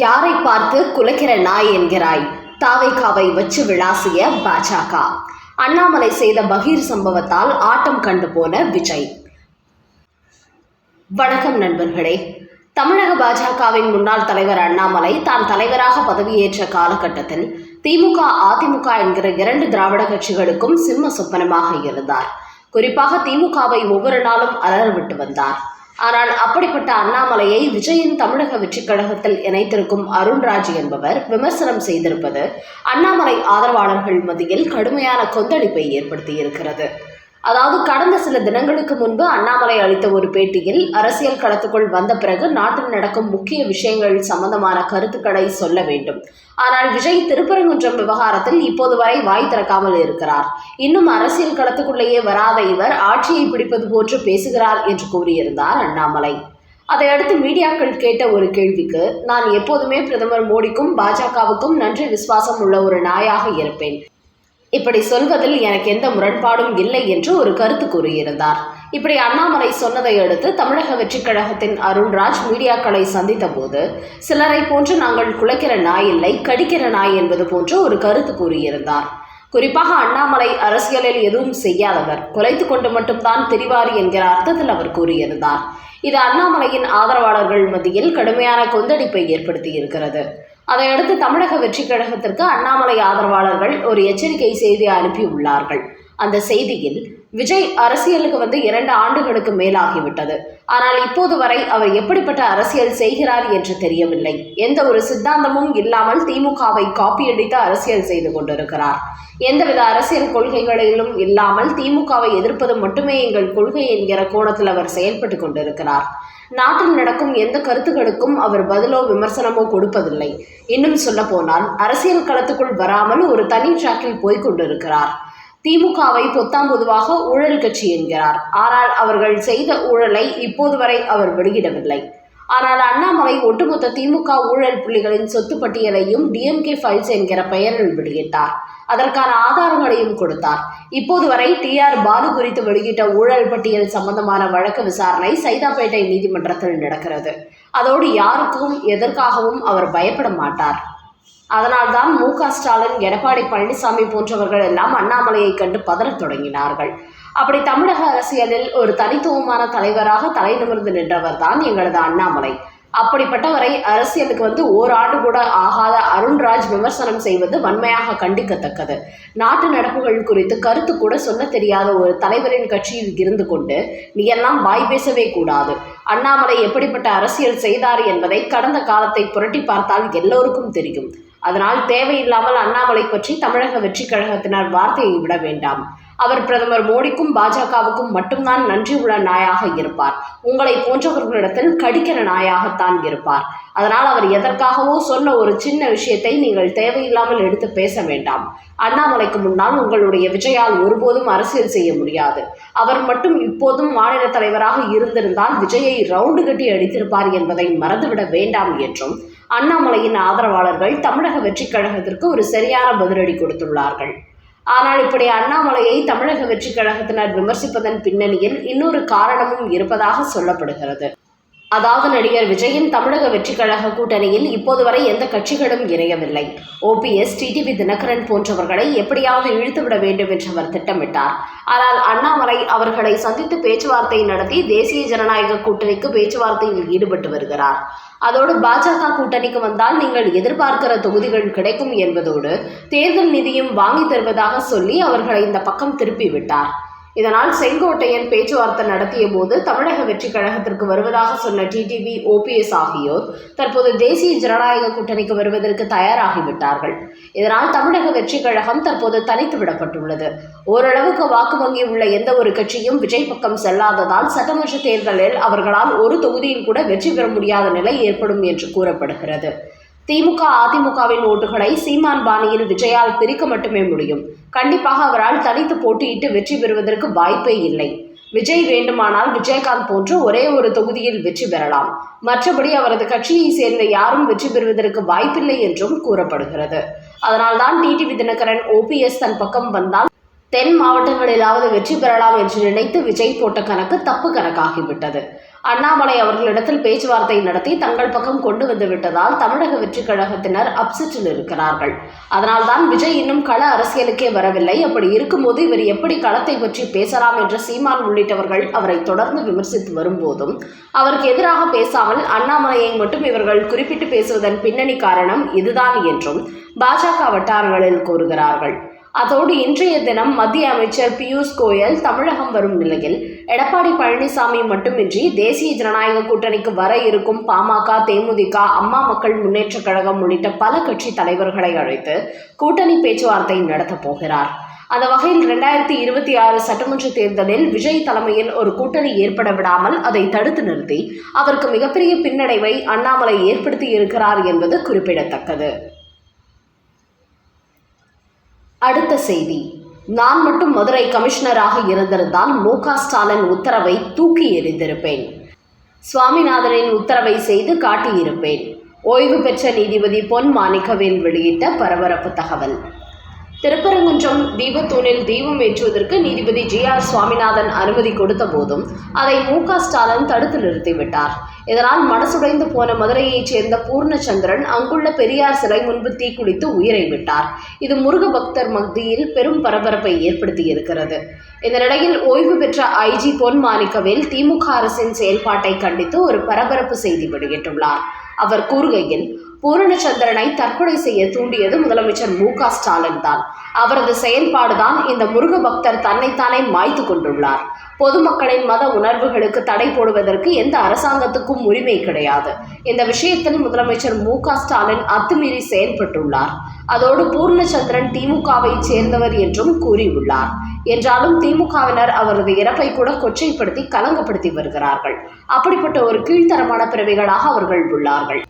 யாரை பார்த்து குலைக்கிற நாய் என்கிறாய்? தாவைக்காவை வச்சு விளாசிய பாஜக. அண்ணாமலை செய்த பகீர் சம்பவத்தால் ஆட்டம் கண்டு போன விஜய். வணக்கம் நண்பர்களே. தமிழக பாஜகவின் முன்னாள் தலைவர் அண்ணாமலை தான் தலைவராக பதவியேற்ற காலகட்டத்தில் திமுக அதிமுக என்கிற இரண்டு திராவிட கட்சிகளுக்கும் சிம்ம சொப்பனமாக இருந்தார். குறிப்பாக திமுகவை ஒவ்வொரு நாளும் அலற விட்டு வந்தார். ஆனால் அப்படிப்பட்ட அண்ணாமலையை விஜயின் தமிழக வெற்றிக் கழகத்தில் இணைத்திருக்கும் அருண்ராஜ் என்பவர் விமர்சனம் செய்திருப்பது அண்ணாமலை ஆதரவாளர்கள் மத்தியில் கடுமையான கொந்தளிப்பை ஏற்படுத்தியிருக்கிறது. அதாவது கடந்த சில தினங்களுக்கு முன்பு அண்ணாமலை அளித்த ஒரு பேட்டியில் அரசியல் களத்துக்குள் வந்த பிறகு நாட்டில் நடக்கும் முக்கிய விஷயங்கள் சம்பந்தமான கருத்துக்களை சொல்ல வேண்டும். ஆனால் விஜய் திருப்பரங்குன்றம் விவகாரத்தில் இப்போது வரை வாய் திறக்காமல் இருக்கிறார். இன்னும் அரசியல் களத்துக்குள்ளேயே வராத இவர் ஆட்சியை பிடிப்பது போன்று பேசுகிறார் என்று கூறியிருந்தார் அண்ணாமலை. அதையடுத்து மீடியாக்கள் கேட்ட ஒரு கேள்விக்கு நான் எப்போதுமே பிரதமர் மோடிக்கும் பாஜகவுக்கும் நன்றி விசுவாசம் உள்ள ஒரு நாயாக இருப்பேன். இப்படி சொல்வதில் எனக்கு எந்த முரண்பாடும் இல்லை என்று ஒரு கருத்து கூறியிருந்தார். இப்படி அண்ணாமலை சொன்னதை அடுத்து தமிழக வெற்றிக் கழகத்தின் அருண்ராஜ் மீடியாக்களை சந்தித்த போது சிலரை போன்று நாங்கள் குலைக்கிற நாய் இல்லை கடிக்கிற நாய் என்பது போன்று ஒரு கருத்து கூறியிருந்தார். குறிப்பாக அண்ணாமலை அரசியலில் எதுவும் செய்யாதவர் குலைத்து கொண்டு மட்டும்தான் திரிவார் என்கிற அர்த்தத்தில் அவர் கூறியிருந்தார். இது அண்ணாமலையின் ஆதரவாளர்கள் மத்தியில் கடுமையான கொந்தளிப்பை ஏற்படுத்தியிருக்கிறது. அதையடுத்து தமிழக வெற்றி கழகத்திற்கு அண்ணாமலை ஆதரவாளர்கள் ஒரு எச்சரிக்கை செய்தி அனுப்பியுள்ளார்கள். அந்த செய்தியில் விஜய் அரசியலுக்கு வந்து இரண்டு ஆண்டுகளுக்கு மேலாகிவிட்டது. ஆனால் இப்போது வரை அவர் எப்படிப்பட்ட அரசியல் செய்கிறார் என்று தெரியவில்லை. எந்த ஒரு சித்தாந்தமும் இல்லாமல் திமுகவை காப்பியடித்து அரசியல் செய்து கொண்டிருக்கிறார். எந்தவித அரசியல் கொள்கைகளிலும் இல்லாமல் திமுகவை எதிர்ப்பது மட்டுமே எங்கள் கொள்கை என்கிற கோணத்தில் அவர் செயல்பட்டு கொண்டிருக்கிறார். நாட்டில் நடக்கும் எந்த கருத்துக்களுக்கும் அவர் பதிலோ விமர்சனமோ கொடுப்பதில்லை. இன்னும் சொல்ல போனால் அரசியல் களத்துக்குள் வராமல் ஒரு தனி ட்ராக்கில் போய்க் கொண்டிருக்கிறார். திமுகவை பொத்தாம் பொதுவாக ஊழல் கட்சி என்கிறார். ஆனால் அவர்கள் செய்த ஊழலை இப்போது வரை அவர் வெளியிடவில்லை. ஆனால் அண்ணாமலை ஒட்டுமொத்த திமுக ஊழல் புள்ளிகளின் சொத்து பட்டியலையும் டிஎம்கே ஃபைல்ஸ் என்கிற பெயரில் வெளியிட்டார். அதற்கான ஆதாரங்களையும் கொடுத்தார். இப்போது வரை டி ஆர் பாலு குறித்து வெளியிட்ட ஊழல் பட்டியல் சம்பந்தமான வழக்கு விசாரணை சைதாப்பேட்டை நீதிமன்றத்தில் நடக்கிறது. அதோடு யாருக்கும் எதற்காகவும் அவர் பயப்பட மாட்டார். அதனால்தான் மு க ஸ்டாலின் எடப்பாடி பழனிசாமி போன்றவர்கள் எல்லாம் அண்ணாமலையை கண்டு பதறத் தொடங்கினார்கள். அப்படி தமிழக அரசியலில் ஒரு தனித்துவமான தலைவராக தலை நிமிர்ந்து நின்றவர் தான் எங்களது அண்ணாமலை. அப்படிப்பட்டவரை அரசியலுக்கு வந்து ஓராண்டு கூட ஆகாத அருண்ராஜ் விமர்சனம் செய்வது வன்மையாக கண்டிக்கத்தக்கது. நாட்டு நடப்புகள் குறித்து கருத்து கூட சொல்ல தெரியாத ஒரு தலைவரின் கட்சியில் இருந்து கொண்டு நீ எல்லாம் வாய் பேசவே கூடாது. அண்ணாமலை எப்படிப்பட்ட அரசியல் செய்தார் என்பதை கடந்த காலத்தை புரட்டி பார்த்தால் எல்லோருக்கும் தெரியும். அதனால் தேவையில்லாமல் அண்ணாமலை பற்றி தமிழக வெற்றிக் கழகத்தினர் வார்த்தையை விட வேண்டாம். அவர் பிரதமர் மோடிக்கும் பாஜகவுக்கும் மட்டும்தான் நன்றி உள்ள நாயாக இருப்பார். உங்களை போன்றவர்களிடத்தில் கடிக்கிற நாயாகத்தான் இருப்பார். அதனால் அவர் எதற்காகவோ சொன்ன ஒரு சின்ன விஷயத்தை நீங்கள் தேவையில்லாமல் எடுத்து பேச வேண்டாம். அண்ணாமலைக்கு முன்னால் உங்களுடைய விஜயால் ஒருபோதும் அரசியல் செய்ய முடியாது. அவர் மட்டும் இப்போதும் மாநில தலைவராக இருந்திருந்தால் விஜயை ரவுண்டு கட்டி அடித்திருப்பார் என்பதை மறந்துவிட வேண்டாம் என்றும் அண்ணாமலையின் ஆதரவாளர்கள் தமிழக வெற்றிக் கழகத்திற்கு ஒரு சரியான பதிலடி கொடுத்துள்ளார்கள். ஆனால் இப்படி அண்ணாமலையை தமிழக வெற்றிக் கழகத்தினர் விமர்சிப்பதன் பின்னணியில் இன்னொரு காரணமும் இருப்பதாக சொல்லப்படுகிறது. அதாவது நடிகர் விஜயின் தமிழக வெற்றி கழக கூட்டணியில் இப்போது வரை எந்த கட்சிகளும் இணையவில்லை. ஓபிஎஸ் டிடிவி தினகரன் போன்றவர்களை எப்படியாவது இழுத்துவிட வேண்டும் என்று அவர் திட்டமிட்டார். ஆனால் அண்ணாமலை அவர்களை சந்தித்து பேச்சுவார்த்தை நடத்தி தேசிய ஜனநாயக கூட்டணிக்கு பேச்சுவார்த்தையில் ஈடுபட்டு வருகிறார். அதோடு பாஜக கூட்டணிக்கு வந்தால் நீங்கள் எதிர்பார்க்கிற தொகுதிகள் கிடைக்கும் என்பதோடு தேர்தல் நிதியும் வாங்கி தருவதாக சொல்லி அவர்களை இந்த பக்கம் திருப்பி விட்டார். இதனால் செங்கோட்டையன் பேச்சுவார்த்தை நடத்திய போது தமிழக வெற்றி கழகத்திற்கு வருவதாக சொன்ன டிடிவி ஓபிஎஸ் ஆகியோர் தற்போது தேசிய ஜனநாயக கூட்டணிக்கு வருவதற்கு தயாராகிவிட்டார்கள். இதனால் தமிழக வெற்றி கழகம் தற்போது தனித்து விடப்பட்டுள்ளது. ஓரளவுக்கு வாக்கு வங்கி உள்ள எந்த ஒரு கட்சியும் விஜய் பக்கம் செல்லாததால் சட்டமன்ற தேர்தலில் அவர்களால் ஒரு தொகுதியில் கூட வெற்றி பெற முடியாத நிலை ஏற்படும் என்று கூறப்படுகிறது. திமுக அதிமுகவின் ஓட்டுகளை சீமான் பாணியில் விஜயால் பிரிக்க மட்டுமே முடியும். கண்டிப்பாக அவரால் தனித்து போட்டியிட்டு வெற்றி பெறுவதற்கு வாய்ப்பே இல்லை. விஜய் வேண்டுமானால் விஜயகாந்த் போன்று ஒரே ஒரு தொகுதியில் வெற்றி பெறலாம். மற்றபடி அவரது கட்சியை சேர்ந்த யாரும் வெற்றி பெறுவதற்கு வாய்ப்பில்லை என்றும் கூறப்படுகிறது. அதனால்தான் டிடிவி தினகரன் ஓபிஎஸ் தன் பக்கம் வந்தால் தென் மாவட்டங்களிலாவது வெற்றி பெறலாம் என்று நினைத்து விஜய் போட்ட கணக்கு தப்பு கணக்காகிவிட்டது. அண்ணாமலை அவர்களிடத்தில் பேச்சுவார்த்தை நடத்தி தங்கள் பக்கம் கொண்டு வந்து விட்டதால் தமிழக வெற்றிக் கழகத்தினர் அப்செட்டில் இருக்கிறார்கள். அதனால்தான் விஜய் இன்னும் கள அரசியலுக்கே வரவில்லை. அப்படி இருக்கும்போது இவர் எப்படி களத்தை பற்றி பேசலாம் என்ற சீமான் உள்ளிட்டவர்கள் அவரை தொடர்ந்து விமர்சித்து வரும்போதும் அவருக்கு எதிராக பேசாமல் அண்ணாமலையை மட்டும் இவர்கள் குறிப்பிட்டு பேசுவதன் பின்னணி காரணம் இதுதான் என்றும் பாஜக வட்டாரங்களில் கூறுகிறார்கள். அதோடு இன்றைய தினம் மத்திய அமைச்சர் பியூஷ் கோயல் தமிழகம் வரும் நிலையில். எடப்பாடி பழனிசாமி மட்டுமின்றி தேசிய ஜனநாயக கூட்டணிக்கு வர இருக்கும் பாமக தேமுதிக அம்மா மக்கள் முன்னேற்றக் கழகம் உள்ளிட்ட பல கட்சி தலைவர்களை அழைத்து கூட்டணி பேச்சுவார்த்தை நடத்தப் போகிறார். அந்த வகையில் இரண்டாயிரத்தி இருபத்தி ஆறு சட்டமன்ற தேர்தலில் விஜய் தலைமையில் ஒரு கூட்டணி ஏற்பட விடாமல் அதை தடுத்து நிறுத்தி அவருக்கு மிகப்பெரிய பின்னடைவை அண்ணாமலை ஏற்படுத்தி இருக்கிறார் என்பது குறிப்பிடத்தக்கது. அடுத்த செய்தி. நான் மட்டும் மதுரை கமிஷனராக இருந்திருந்தால் மு க ஸ்டாலின் உத்தரவை தூக்கி எறிந்திருப்பேன். சுவாமிநாதனின் உத்தரவை செய்து காட்டியிருப்பேன். ஓய்வு பெற்ற நீதிபதி பொன் மாணிக்கவேல் வெளியிட்ட பரபரப்பு தகவல். திருப்பரங்குன்றம் தீபத்தூணில் தீபம் ஏற்றுவதற்கு நீதிபதி ஜி ஆர் சுவாமிநாதன் அனுமதி கொடுத்த போதும் அதை மு க ஸ்டாலின் தடுத்து நிறுத்திவிட்டார். இதனால் மனசுடைந்து போன மதுரையைச் சேர்ந்த பூர்ணச்சந்திரன் அங்குள்ள பெரியார் சிலை முன்பு தீக்குளித்து உயிரை விட்டார். இது முருக பக்தர் மத்தியில் பெரும் பரபரப்பை ஏற்படுத்தியிருக்கிறது. இந்த நிலையில் ஓய்வு பெற்ற ஐஜி பொன் மாணிக்கவேல் திமுக அரசின் செயல்பாட்டை கண்டித்து ஒரு பரபரப்பு செய்தி வெளியிட்டுள்ளார். அவர் கூறுகையில் பூரணச்சந்திரனை தற்கொலை செய்ய தூண்டியது முதலமைச்சர் மு க ஸ்டாலின் தான். அவரது செயல்பாடுதான் இந்த முருக பக்தர் தன்னைத்தானே மாய்த்து கொண்டுள்ளார். பொதுமக்களின் மத உணர்வுகளுக்கு தடை போடுவதற்கு எந்த அரசாங்கத்துக்கும் உரிமை கிடையாது. இந்த விஷயத்தில் முதலமைச்சர் மு க ஸ்டாலின் அத்துமீறி செயல்பட்டுள்ளார். அதோடு பூர்ணச்சந்திரன் திமுகவை சேர்ந்தவர் என்றும் கூறியுள்ளார். என்றாலும் திமுகவினர் அவரது இறப்பை கூட கொச்சைப்படுத்தி கலங்கப்படுத்தி வருகிறார்கள். அப்படிப்பட்ட ஒரு கீழ்த்தரமான பிறவிகளாக அவர்கள் உள்ளார்கள்.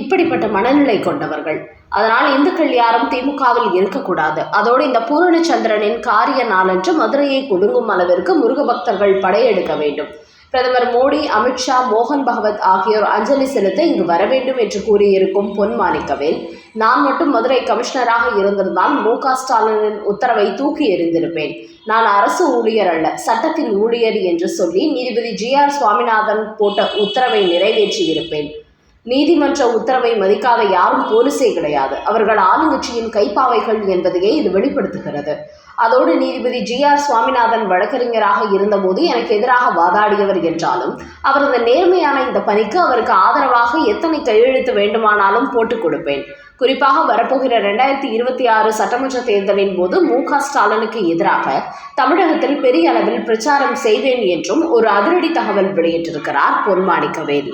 இப்படிப்பட்ட மனநிலை கொண்டவர்கள். அதனால் இந்துக்கள் யாரும் திமுகவில் இருக்கக்கூடாது. அதோடு இந்த பூரணச்சந்திரனின் காரிய நாளன்று மதுரையை குடுங்கும் அளவிற்கு முருக பக்தர்கள் படையெடுக்க வேண்டும். பிரதமர் மோடி அமித்ஷா மோகன் பகவத் ஆகியோர் அஞ்சலி செலுத்த இங்கு வர வேண்டும் என்று கூறியிருக்கும் பொன் மாணிக்கவேல் நான் மட்டும் மதுரை கமிஷனராக இருந்திருந்தால் மு க ஸ்டாலினின் உத்தரவை தூக்கி எறிந்திருப்பேன். நான் அரசு ஊழியர் அல்ல சட்டத்தின் ஊழியர் என்று சொல்லி நீதிபதி ஜி ஆர் சுவாமிநாதன் போட்ட உத்தரவை நிறைவேற்றியிருப்பேன். நீதிமன்ற உத்தரவை மதிக்காத யாரும் போலீஸே கிடையாது. அவர்கள் ஆளுங்கட்சியின் கைப்பாவைகள் என்பதையே இது வெளிப்படுத்துகிறது. அதோடு நீதிபதி ஜி ஆர் சுவாமிநாதன் வழக்கறிஞராக இருந்தபோது எனக்கு எதிராக வாதாடியவர் என்றாலும் அவரது நேர்மையான இந்த பணிக்கு அவருக்கு ஆதரவாக எத்தனை கையெழுத்து வேண்டுமானாலும் போட்டுக் கொடுப்பேன். குறிப்பாக வரப்போகிற ரெண்டாயிரத்தி இருபத்தி ஆறு சட்டமன்ற தேர்தலின் போது மு க ஸ்டாலினுக்கு எதிராக தமிழகத்தில் பெரிய அளவில் பிரச்சாரம் செய்வேன் என்றும் ஒரு அதிரடி தகவல் வெளியிட்டிருக்கிறார் பொன்மாணிக்கவேல்.